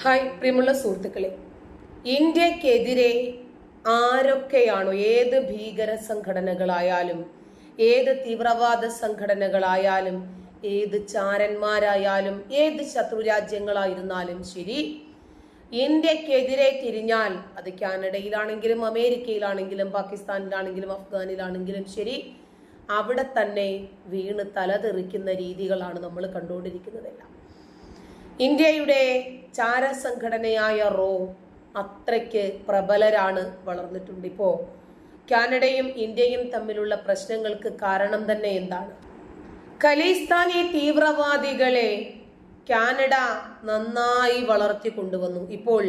Hi പ്രിയമുള്ള സുഹൃത്തുക്കളെ. ഇന്ത്യക്കെതിരെ ആരൊക്കെയാണോ ഏത് ഭീകര സംഘടനകളായാലും ഏത് തീവ്രവാദ സംഘടനകളായാലും ഏത് ചാരന്മാരായാലും ഏത് ശത്രു രാജ്യങ്ങളായിരുന്നാലും ശരി ഇന്ത്യക്കെതിരെ തിരിഞ്ഞാൽ അത് കാനഡയിലാണെങ്കിലും അമേരിക്കയിലാണെങ്കിലും പാകിസ്ഥാനിലാണെങ്കിലും അഫ്ഗാനിലാണെങ്കിലും ശരി അവിടെ തന്നെ വീണ് തലതെറിക്കുന്ന രീതികളാണ് നമ്മൾ കണ്ടുകൊണ്ടിരിക്കുന്നതെല്ലാം. ഇന്ത്യയുടെ ചാരസംഘടനയായ റോ അത്രയ്ക്ക് പ്രബലരാണ് വളർന്നിട്ടുണ്ട്. ഇപ്പോൾ കാനഡയും ഇന്ത്യയും തമ്മിലുള്ള പ്രശ്നങ്ങൾക്ക് കാരണം തന്നെ എന്താണ്? ഖലിസ്ഥാനി തീവ്രവാദികളെ കാനഡ നന്നായി വളർത്തി കൊണ്ടുവന്നു. ഇപ്പോൾ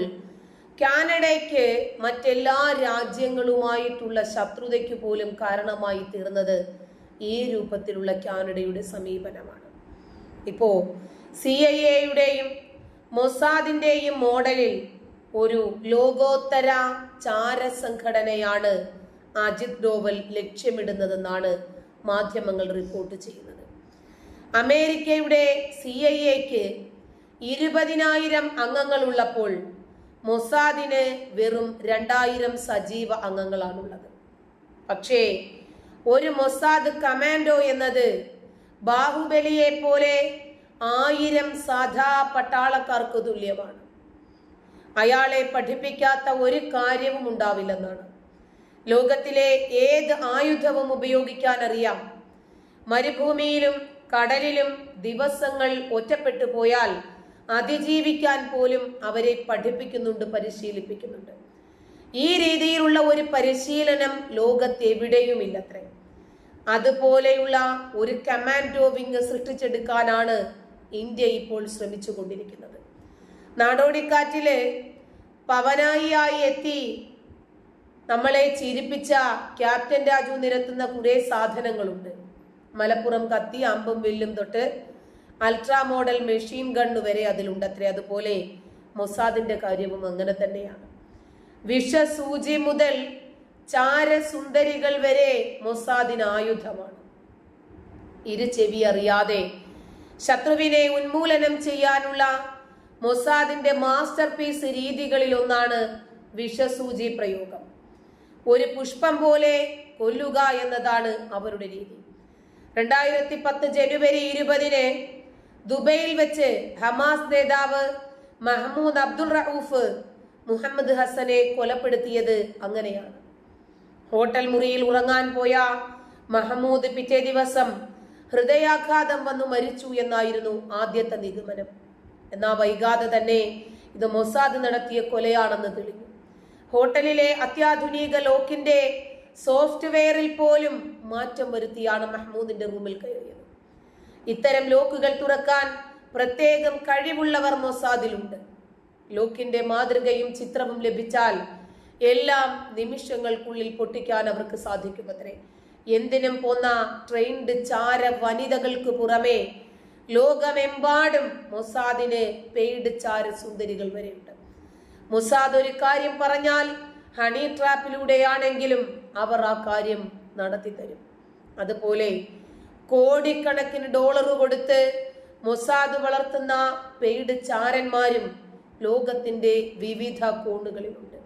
കാനഡയ്ക്ക് മറ്റെല്ലാ രാജ്യങ്ങളുമായിട്ടുള്ള ശത്രുതയ്ക്ക് പോലും കാരണമായി തീർന്നത് ഈ രൂപത്തിലുള്ള കാനഡയുടെ സമീപനമാണ്. ഇപ്പോ സി ഐ എയുടെയും മൊസാദിന്റെയും മോഡലിൽ ഒരു ലോകോത്തര ചാര സംഘടനയാണ് അജിത് ഡോവൽ ലക്ഷ്യമിടുന്നതെന്നാണ് മാധ്യമങ്ങൾ റിപ്പോർട്ട് ചെയ്യുന്നത്. അമേരിക്കയുടെ സി ഐ എക്ക് ഇരുപതിനായിരം അംഗങ്ങളുള്ളപ്പോൾ മൊസാദിന് വെറും രണ്ടായിരം സജീവ അംഗങ്ങളാണുള്ളത്. പക്ഷേ ഒരു മൊസാദ് കമാൻഡോ എന്നത് ബാഹുബലിയെ പോലെ ആയിരം സാധാ പട്ടാളക്കാർക്ക് തുല്യമാണ്. അയാളെ പഠിപ്പിക്കാത്ത ഒരു കാര്യവും ഉണ്ടാവില്ലെന്നാണ്. ലോകത്തിലെ ഏത് ആയുധവും ഉപയോഗിക്കാൻ അറിയാം മരുഭൂമിയിലും കടലിലും ദിവസങ്ങൾ ഒറ്റപ്പെട്ടു പോയാൽ അതിജീവിക്കാൻ പോലും അവരെ പഠിപ്പിക്കുന്നുണ്ട് പരിശീലിപ്പിക്കുന്നുണ്ട്. ഈ രീതിയിലുള്ള ഒരു പരിശീലനം ലോകത്തെവിടെയുമില്ലത്രേ. അതുപോലെയുള്ള ഒരു കമാൻഡോ വിങ് സൃഷ്ടിച്ചെടുക്കാനാണ് ഇന്ത്യ ഇപ്പോൾ ശ്രമിച്ചു കൊണ്ടിരിക്കുന്നത് നാടോടിക്കാറ്റിൽ പവനായിയായി എത്തി നമ്മളെ ചിരിപ്പിച്ച ക്യാപ്റ്റൻ രാജു നിരത്തുന്ന കുറെ സാധനങ്ങളുണ്ട്. മലപ്പുറം കത്തി അമ്പും വില്ലും തൊട്ട് അൾട്രാ മോഡൽ മെഷീൻ ഗണ്ണ് വരെ അതിലുണ്ടത്രേ. അതുപോലെ മൊസാദിന്റെ കാര്യവും അങ്ങനെ തന്നെയാണ്. വിഷസൂചി മുതൽ ചാരസുന്ദരികൾ വരെ മൊസാദിന് ആയുധമാണ്. ഇരു ചെവി അറിയാതെ ശത്രുവിനെ ഉന്മൂലനം ചെയ്യാനുള്ള മൊസാദിന്റെ മാസ്റ്റർ പീസ് രീതികളിൽ ഒന്നാണ് വിഷസൂചി പ്രയോഗം. ഒരു പുഷ്പം പോലെ കൊല്ലുക എന്നതാണ് അവരുടെ രീതി. രണ്ടായിരത്തി പത്ത് ജനുവരി ഇരുപതിന് ദുബൈയിൽ വെച്ച് ഹമാസ് നേതാവ് മഹമ്മൂദ് അബ്ദുൾ റഊഫ് മുഹമ്മദ് ഹസനെ കൊലപ്പെടുത്തിയത് അങ്ങനെയാണ്. ഹോട്ടൽ മുറിയിൽ ഉറങ്ങാൻ പോയ മഹമ്മൂദ് പിറ്റേ ദിവസം ഹൃദയാഘാതം വന്നു മരിച്ചു എന്നായിരുന്നു ആദ്യത്തെ നിഗമനം. എന്നാ വൈകാതെ തന്നെ ഇത് മൊസാദ് നടത്തിയ കൊലയാണെന്ന് തെളിഞ്ഞു. ഹോട്ടലിലെ അത്യാധുനിക ലോക്കിന്റെ സോഫ്റ്റ്വെയറിൽ പോലും മാറ്റം വരുത്തിയാണ് മഹ്മൂദിന്റെ റൂമിൽ കയറിയത്. ഇത്തരം ലോക്കുകൾ തുറക്കാൻ പ്രത്യേകം കഴിവുള്ളവർ മൊസാദിലുണ്ട്. ലോക്കിന്റെ മാതൃകയും ചിത്രവും ലഭിച്ചാൽ എല്ലാം നിമിഷങ്ങൾക്കുള്ളിൽ പൊട്ടിക്കാൻ അവർക്ക് സാധിക്കുമത്രേ. എന്തിനും പോന്ന ട്രെയിൻഡ് ചാര വനിതകൾക്ക് പുറമേ ലോകമെമ്പാടും മൊസാദിന് പെയ്ഡ് ചാര സുന്ദരികൾ വരെയുണ്ട്. മൊസാദ് ഒരു കാര്യം പറഞ്ഞാൽ ഹണി ട്രാപ്പിലൂടെയാണെങ്കിലും അവർ ആ കാര്യം നടത്തി തരും. അതുപോലെ കോടിക്കണക്കിന് ഡോളർ കൊടുത്ത് മൊസാദ് വളർത്തുന്ന പെയ്ഡ് ചാരന്മാരും ലോകത്തിന്റെ വിവിധ കോണുകളിലുണ്ട്.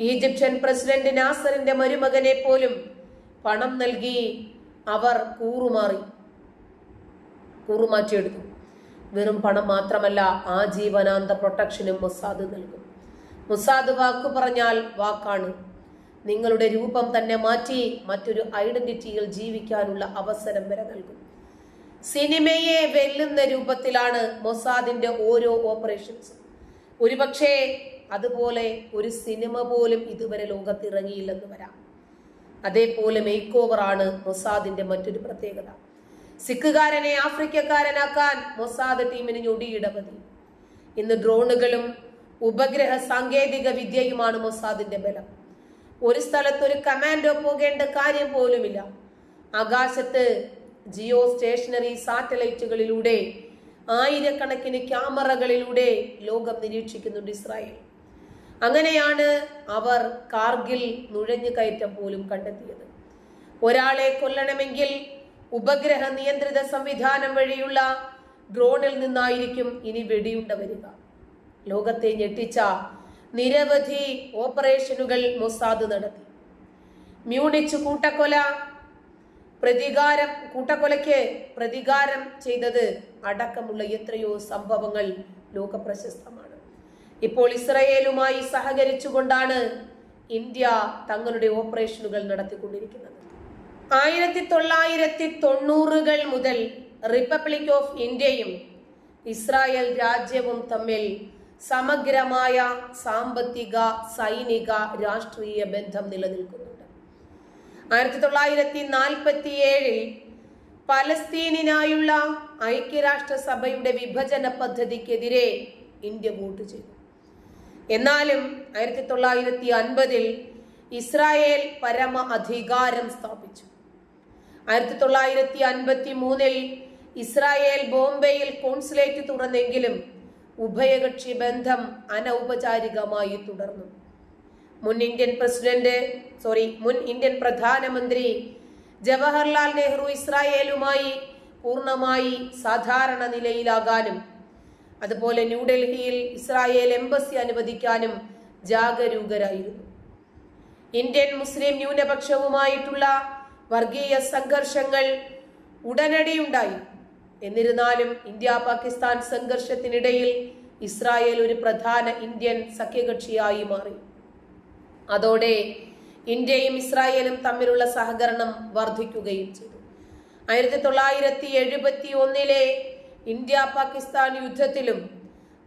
ഈജിപ്ഷ്യൻ പ്രസിഡന്റ് നാസറിന്റെ മരുമകനെ പോലും പണം നൽകി അവർ കൂറുമാറി കൂറുമാറ്റിയെടുത്തു. വെറും പണം മാത്രമല്ല ആ ജീവനാന്ത പ്രൊട്ടക്ഷനും മൊസാദ് നൽകും. മുസാദ് വാക്ക് പറഞ്ഞാൽ വാക്കാണ്. നിങ്ങളുടെ രൂപം തന്നെ മാറ്റി മറ്റൊരു ഐഡന്റിറ്റിയിൽ ജീവിക്കാനുള്ള അവസരം വരെ നൽകും. സിനിമയെ വെല്ലുന്ന രൂപത്തിലാണ് മൊസാദിന്റെ ഓരോ ഓപ്പറേഷൻസ്. ഒരുപക്ഷേ അതുപോലെ ഒരു സിനിമ പോലും ഇതുവരെ ലോകത്തിറങ്ങിയില്ലെന്ന് വരാം. അതേപോലെ മേക്ക് ഓവർ ആണ് മൊസാദിന്റെ മറ്റൊരു പ്രത്യേകത. സിഖുകാരനെ ആഫ്രിക്കക്കാരനാക്കാൻ മൊസാദ് ടീമിന് ഞൊടിയിടപതി ഇന്ന് ഡ്രോണുകളും ഉപഗ്രഹ സാങ്കേതിക വിദ്യയുമാണ് മൊസാദിന്റെ ബലം. ഒരു സ്ഥലത്ത് ഒരു കമാൻഡോ പോകേണ്ട കാര്യം പോലുമില്ല. ആകാശത്ത് ജിയോ സ്റ്റേഷനറി സാറ്റലൈറ്റുകളിലൂടെ ആയിരക്കണക്കിന് ക്യാമറകളിലൂടെ ലോകം നിരീക്ഷിക്കുന്നുണ്ട് ഇസ്രായേൽ. അങ്ങനെയാണ് അവർ കാർഗിൽ നുഴഞ്ഞു കയറ്റം പോലും കണ്ടെത്തിയത്. ഒരാളെ കൊല്ലണമെങ്കിൽ ഉപഗ്രഹ നിയന്ത്രിത സംവിധാനം വഴിയുള്ള ഡ്രോണിൽ നിന്നായിരിക്കും ഇനി വെടിയുണ്ട വരിക. ലോകത്തെ ഞെട്ടിച്ച നിരവധി ഓപ്പറേഷനുകൾ മൊസാദ് നടത്തി. മ്യൂണിച്ച് കൂട്ടക്കൊല പ്രതികാരം കൂട്ടക്കൊലയ്ക്ക് പ്രതികാരം ചെയ്തത് അടക്കമുള്ള എത്രയോ സംഭവങ്ങൾ ലോക പ്രശസ്തമാണ് ഇപ്പോൾ ഇസ്രയേലുമായി സഹകരിച്ചുകൊണ്ടാണ് ഇന്ത്യ തങ്ങളുടെ ഓപ്പറേഷനുകൾ നടത്തിക്കൊണ്ടിരിക്കുന്നത്. ആയിരത്തി തൊള്ളായിരത്തി തൊണ്ണൂറുകൾ മുതൽ റിപ്പബ്ലിക് ഓഫ് ഇന്ത്യയും ഇസ്രായേൽ രാജ്യവും തമ്മിൽ സമഗ്രമായ സാമ്പത്തിക സൈനിക രാഷ്ട്രീയ ബന്ധം നിലനിൽക്കുന്നുണ്ട്. ആയിരത്തി തൊള്ളായിരത്തി നാൽപ്പത്തി ഏഴിൽ പലസ്തീനിനായുള്ള ഐക്യരാഷ്ട്രസഭയുടെ വിഭജന പദ്ധതിക്കെതിരെ ഇന്ത്യ വോട്ട് ചെയ്തു. എന്നാലും ആയിരത്തി തൊള്ളായിരത്തി അൻപതിൽ ഇസ്രായേൽ പരമ അധികാരം സ്ഥാപിച്ചു. ആയിരത്തി തൊള്ളായിരത്തി അൻപത്തി മൂന്നിൽ ഇസ്രായേൽ ബോംബെയിൽ കോൺസുലേറ്റ് തുറന്നെങ്കിലും ഉഭയകക്ഷി ബന്ധം അനൗപചാരികമായി തുടർന്നു. മുൻ ഇന്ത്യൻ പ്രസിഡന്റ് സോറി മുൻ ഇന്ത്യൻ പ്രധാനമന്ത്രി ജവഹർലാൽ നെഹ്റു ഇസ്രായേലുമായി പൂർണമായി സാധാരണ നിലയിലാകാനും അതുപോലെ ന്യൂഡൽഹിയിൽ ഇസ്രായേൽ എംബസി അനുവദിക്കാനും ജാഗരൂകരായിരുന്നു. ഇന്ത്യൻ മുസ്ലിം ന്യൂനപക്ഷവുമായിട്ടുള്ള വർഗീയ സംഘർഷങ്ങൾ ഉടനടി ഉണ്ടായി എന്നിരുന്നാലും ഇന്ത്യ പാകിസ്ഥാൻ സംഘർഷത്തിനിടയിൽ ഇസ്രായേൽ ഒരു പ്രധാന ഇന്ത്യൻ സഖ്യകക്ഷിയായി മാറി. അതോടെ ഇന്ത്യയും ഇസ്രായേലും തമ്മിലുള്ള സഹകരണം വർദ്ധിക്കുകയും ചെയ്തു. ആയിരത്തി തൊള്ളായിരത്തി എഴുപത്തി ഒന്നിലെ ഇന്ത്യ പാകിസ്ഥാൻ യുദ്ധത്തിലും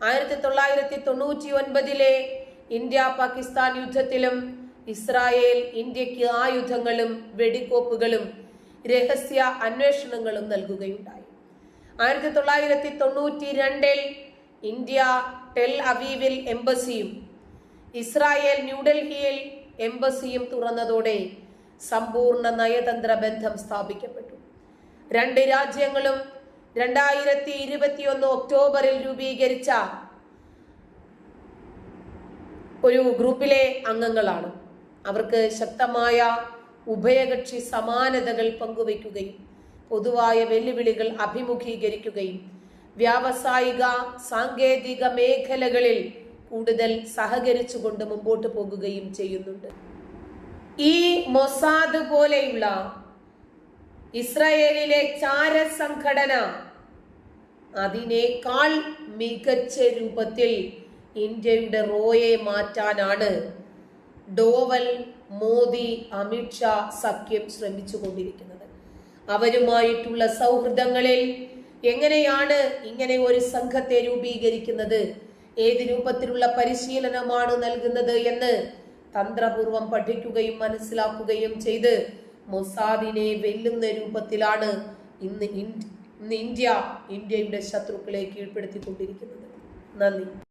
ആയിരത്തി തൊള്ളായിരത്തി തൊണ്ണൂറ്റി ഒൻപതിലെ ഇന്ത്യ പാകിസ്ഥാൻ യുദ്ധത്തിലും ഇസ്രായേൽ ഇന്ത്യയ്ക്ക് ആയുധങ്ങളും വെടിക്കോപ്പുകളും രഹസ്യ അന്വേഷണങ്ങളും നൽകുകയുണ്ടായി. ആയിരത്തി തൊള്ളായിരത്തി തൊണ്ണൂറ്റി രണ്ടിൽ ഇന്ത്യ ടെൽ അവീവിൽ എംബസിയും ഇസ്രായേൽ ന്യൂഡൽഹിയിൽ എംബസിയും തുറന്നതോടെ സമ്പൂർണ നയതന്ത്ര ബന്ധം സ്ഥാപിക്കപ്പെട്ടു. രണ്ട് രാജ്യങ്ങളും രണ്ടായിരത്തി ഇരുപത്തിയൊന്ന് ഒക്ടോബറിൽ രൂപീകരിച്ച ഒരു ഗ്രൂപ്പിലെ അംഗങ്ങളാണ്. അവർക്ക് ശക്തമായ ഉഭയകക്ഷി സമാനതകൾ പങ്കുവയ്ക്കുകയും പൊതുവായ വെല്ലുവിളികൾ അഭിമുഖീകരിക്കുകയും വ്യാവസായിക സാങ്കേതിക മേഖലകളിൽ കൂടുതൽ സഹകരിച്ചുകൊണ്ട് മുമ്പോട്ട് പോകുകയും ചെയ്യുന്നുണ്ട്. ഈ മൊസാദ് പോലെയുള്ള ഇസ്രയേലിലെ ചാര സംഘടന അതിനേക്കാൾ മികച്ച രൂപത്തിൽ ഇന്ത്യയുടെ റോയെ മാറ്റാനാണ് ഡോവൽ മോദി അമിത്ഷാ സഖ്യം ശ്രമിച്ചു കൊണ്ടിരിക്കുന്നത് അവരുമായിട്ടുള്ള സൗഹൃദങ്ങളിൽ എങ്ങനെയാണ് ഇങ്ങനെ ഒരു സംഘത്തെ രൂപീകരിക്കുന്നത്? ഏത് രൂപത്തിലുള്ള പരിശീലനമാണ് നൽകുന്നത് എന്ന് തന്ത്രപൂർവം പഠിക്കുകയും മനസ്സിലാക്കുകയും ചെയ്ത് മൊസാദിനെ വെല്ലുന്ന രൂപത്തിലാണ് ഇന്ന് ഇന്ന് ഇന്ത്യ ഇന്ത്യയുടെ ശത്രുക്കളെ കീഴ്പ്പെടുത്തിക്കൊണ്ടിരിക്കുന്നത്. നന്ദി.